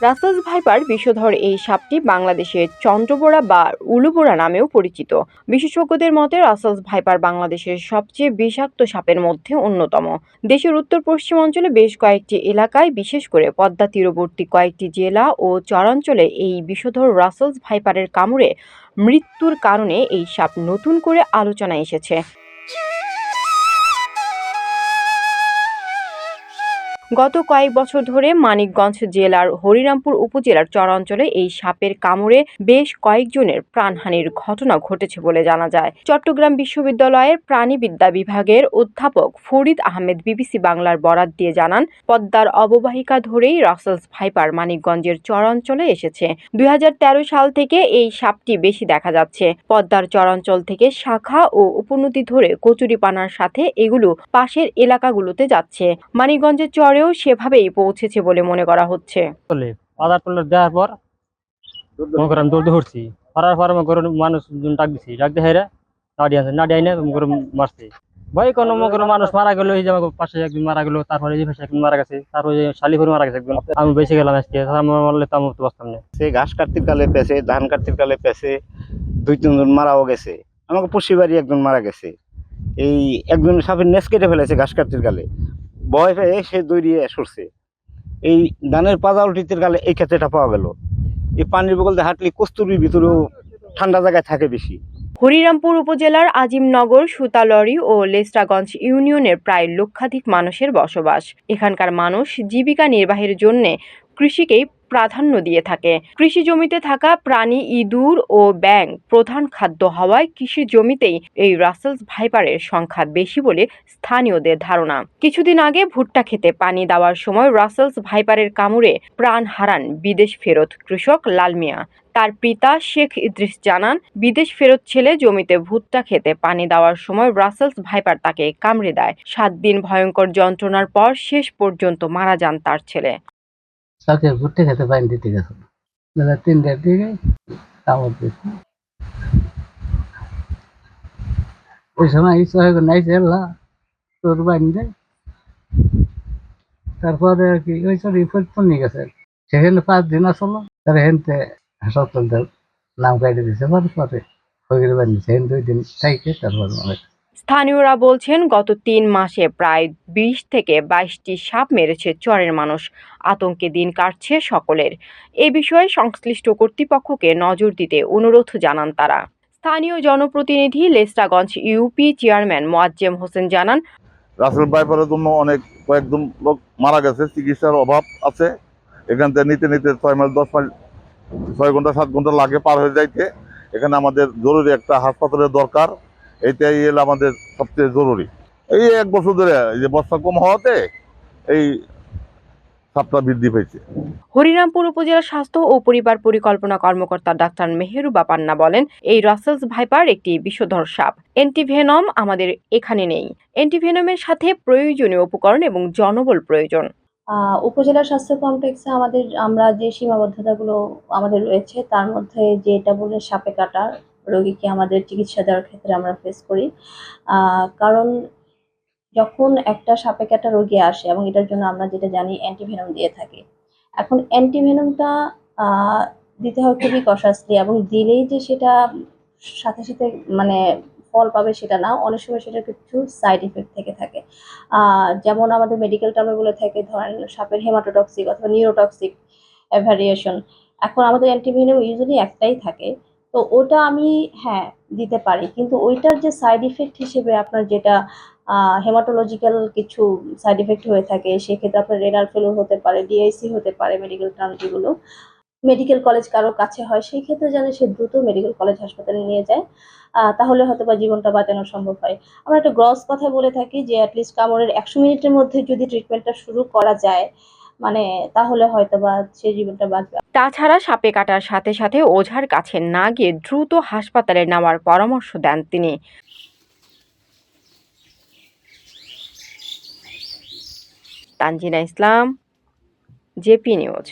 Russell's viper বিষধর এই সাপটি বাংলাদেশে চন্দ্রবোড়া বা উলুবোড়া নামেও পরিচিত। বিশেষজ্ঞদের মতে রাসেলস ভাইপার বাংলাদেশের সবচেয়ে বিষাক্ত সাপের মধ্যে অন্যতম। দেশের উত্তর পশ্চিম অঞ্চলে বেশ কয়েকটি এলাকায়, বিশেষ করে পদ্মা তীরবর্তী কয়েকটি জেলা ও চরাঞ্চলে এই বিষধর রাসেলস ভাইপারের কামড়ে মৃত্যুর কারণে এই সাপ নতুন করে আলোচনায় এসেছে। গত কয়েক বছর ধরে মানিকগঞ্জ জেলার হরিরামপুর উপজেলার চরাঞ্চলে এই সাপের কামড়ে বেশ কয়েকজনের প্রাণহানির ঘটনা ঘটেছে বলে জানা যায়। চট্টগ্রাম বিশ্ববিদ্যালয়ের প্রাণীবিদ্যা বিভাগের অধ্যাপক ফরিদ আহমেদ বিবিসি বাংলার বরাত দিয়ে জানান, পদ্মার অববাহিকা ধরেই রাসেলস ভাইপার মানিকগঞ্জের চরাঞ্চলে এসেছে। দুই হাজার তেরো সাল থেকে এই সাপটি বেশি দেখা যাচ্ছে। পদ্মার চরাঞ্চল থেকে শাখা ও উপনদী ধরে কচুরিপানার সাথে এগুলো পাশের এলাকাগুলোতে যাচ্ছে। মানিকগঞ্জের চরেও সেভাবেই পৌঁছেছে বলে মনে করা হচ্ছে। আধার টলে দেওয়ার পর মনে করেন দৌড় ধরছি করার পর মনে করেন মানুষ ডাক দিছি ডাক দিয়ে হেরে নাডি আছে নাডি আইনে মনে করে মারছে। ভয় কোনো মনে করো মানুষ মারা গেল এই যে আমার পাশে একদিন মারা গেল তারপরে এই পাশে একদিন মারা গেছে তারপরে এই শালিপুর মারা গেছে একদিন আমি বেঁচে গেলাম আজকে আমার মারলে তো আমি তো বাঁচতাম না। সে ঘাস কাটতির কালে পেছে ধান কাটতির কালে পেছে দুই তিনজন মারাও গেছে। আমাকে পড়শি বাড়ি একজন মারা গেছে। এই একজন সাপের নেস কেটে ফেলেছে ঘাস কাটতির কালে। ভয় পেয়ে সে দৌড়িয়ে সরছে। এই ধানের পাতা উল্টিতির কালে এই ক্ষেত্রেটা পাওয়া গেল। এই পানির বগল দিয়ে হাঁটলে কস্তুরির ভিতরেও ঠান্ডা জায়গায় থাকে বেশি। হরিরামপুর উপজেলার আজিমনগর সুতালরি ও লেস্টাগঞ্জ ইউনিয়নের প্রায় লক্ষাধিক মানুষের বসবাস। এখানকার মানুষ জীবিকা নির্বাহের জন্য কৃষিকেই প্রাধান্য দিয়ে থাকে। কৃষি জমিতে থাকা প্রাণী, ইঁদুর ও ব্যাং প্রধান খাদ্য হওয়ায় কৃষি জমিতেই এই রাসেলস ভাইপারের সংখ্যা বেশি বলে স্থানীয়দের ধারণা। কিছুদিন আগে ভুট্টা খেতে পানি দেওয়ার সময় রাসেলস ভাইপারের কামড়ে প্রাণ হারান বিদেশ ফেরত কৃষক লাল মিয়া তার পিতা শেখ ইদ্রিস জানান, বিদেশ ফেরত ছেলে জমিতে ভুট্টা খেতে পানি দেওয়ার সময় রাসেলস ভাইপার তাকে কামড়ে দেয়। সাত দিন ভয়ঙ্কর যন্ত্রণার পর শেষ পর্যন্ত মারা যান তার ছেলে। তাকে ঘুরতে খেতে পানি দিতে গেছিল বেলা তিনটার দিকে কামড় দিয়েছে ওই সময় ইচ্ছা হয়ে নাই চেল্লা তোর বানি দেয় তারপরে আর কি, ওই সব রিপোর্ট নিয়ে গেছে। সেখানে পাঁচ দিন আসলো, তারা হেনতে হাসপাতাল নাম কাটে দিয়েছে পরে হয়ে বানিয়েছে সেখানে দুই দিন থাইকে, তারপর স্থানীয়রা বলছেন, গত তিন মাসে প্রায় বিশ থেকে বাইশটি সাপ মেরেছে চরের মানুষ। আতঙ্কে দিন কাটছে সকলের। এ বিষয়ে সংশ্লিষ্ট কর্তৃপক্ষকে নজর দিতে অনুরোধ জানান তারা। স্থানীয় জনপ্রতিনিধি লেস্টাগঞ্জ ইউপি চেয়ারম্যান মোয়াজ্জেম হোসেন জানান, রাসেল বাইপারের জন্য অনেক কয়েকজন লোক মারা গেছে, চিকিৎসার অভাব আছে। এখান থেকে নিতে নিতে ছয় মাইল, দশ মাইল, ছয় ঘণ্টা, সাত ঘণ্টা লাগে পার হয়ে যাইতে। এখানে আমাদের জরুরি একটা হাসপাতালের দরকার। এইটাই এলো আমাদের সবচেয়ে জরুরি। এই এক বছর ধরে এই যে বর্ষা কম হওয়াতে এই সাপটা বৃদ্ধি পেয়েছে। হরিরামপুর উপজেলা স্বাস্থ্য ও পরিবার পরিকল্পনা কর্মকর্তা ডাক্তার মেহেরুবা পান্না বলেন এই রাসেলস ভাইপার একটি বিষধর সাপ। অ্যান্টিভেনম আমাদের এখানে নেই। অ্যান্টিভেনমের সাথে প্রয়োজনীয় উপকরণ এবং জনবল প্রয়োজন। আহ, উপজেলা স্বাস্থ্য কমপ্লেক্সে আমাদের আমরা যে সীমাবদ্ধতাগুলো আমাদের রয়েছে তার মধ্যে যেটা বলে সাপে কাটা রোগীকে আমাদের চিকিৎসা দেওয়ার ক্ষেত্রে আমরা ফেস করি। কারণ যখন একটা সাপে কাটা রোগী আসে এবং এটার জন্য আমরা যেটা জানি অ্যান্টিভেনম দিয়ে থাকি। এখন অ্যান্টিভেনমটা দিতে হয় খুবই কষাসলি এবং দিলেই যে সেটা সাথে সাথে মানে ফল পাবে সেটা না, অনেক সময় সেটার কিছু সাইড ইফেক্ট থেকে থাকে। যেমন আমাদের মেডিকেল টার্মে বলে থাকে, ধরেন সাপের হেমাটোটক্সিক অথবা নিউরোটক্সিক ভ্যারিয়েশন এখন আমাদের অ্যান্টিভেনম ইউজুয়ালি একটাই থাকে। তো ওটা আমি হ্যাঁ দিতে পারি। কিন্তু ওইটার যে সাইড ইফেক্ট হিসেবে আপনার যেটা হেমাটোলজিক্যাল কিছু সাইড ইফেক্ট হয়ে থাকে, সেক্ষেত্রে আপনার রেনাল ফেলোর হতে পারে ডিআইসি হতে পারে মেডিকেল টার্ম মেডিকেল কলেজ কারও কাছে হয় সেই ক্ষেত্রে যেন সে দ্রুত মেডিকেল কলেজ হাসপাতালে নিয়ে যায় তাহলে হয়তো বা জীবনটা বাঁচানো সম্ভব হয়। আমরা একটা গ্রস কথা বলে থাকি যে অ্যাটলিস্ট কামড়ের একশো মিনিটের মধ্যে যদি ট্রিটমেন্টটা শুরু করা যায় মানে তাহলে হয়তো বা সে জীবনটা বাঁচবে। তাছাড়া সাপে কাটার সাথে সাথে ওঝার কাছে না গিয়ে দ্রুত হাসপাতালে নেওয়ার পরামর্শ দেন তিনি। Tanjina Islam, JP news.